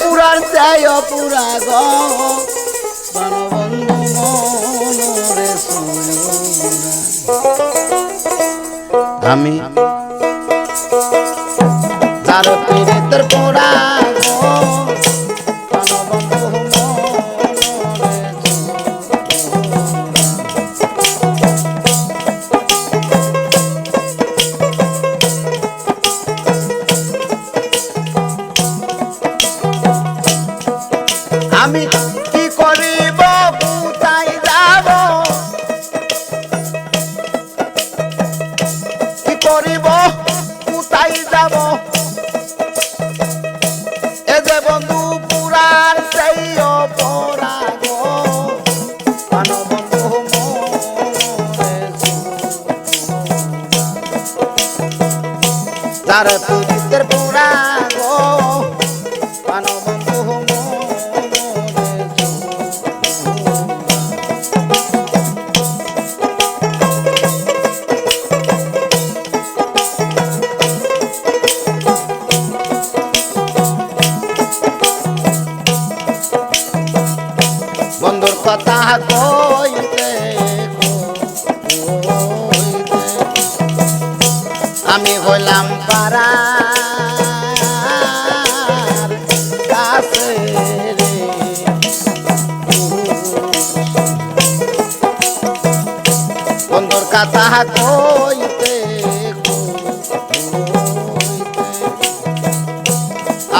পুরার চাই অপুরা গ। আমি তার পীড়িতের পোড়া আমি কি করিব? কোথায় যাব? কি করিব? কোথায় যাব? এ যে বন্ধু পুরার সেই অপরাগ তার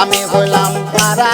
আমি হইলাম পারা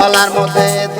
গলার মধ্যে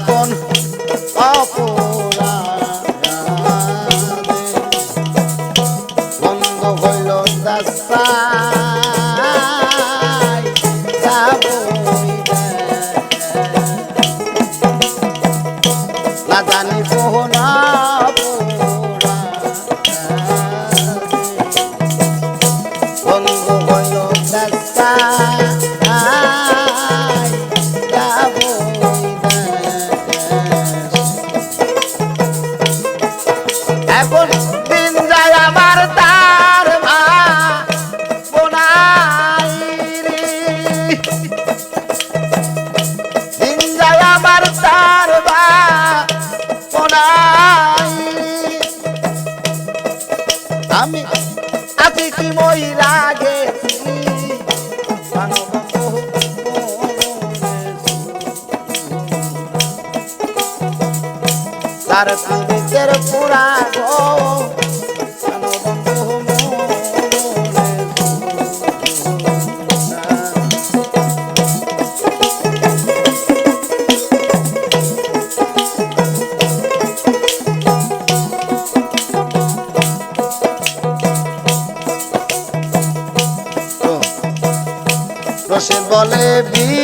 কোন অপরাধে তার পীড়িতের পুরা গো। বন্ধু বলে বিন্দে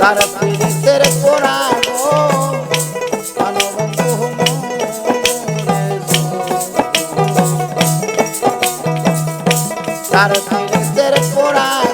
তার পীড়িতের পোড়াব। তার পীড়িতের পোড়াব।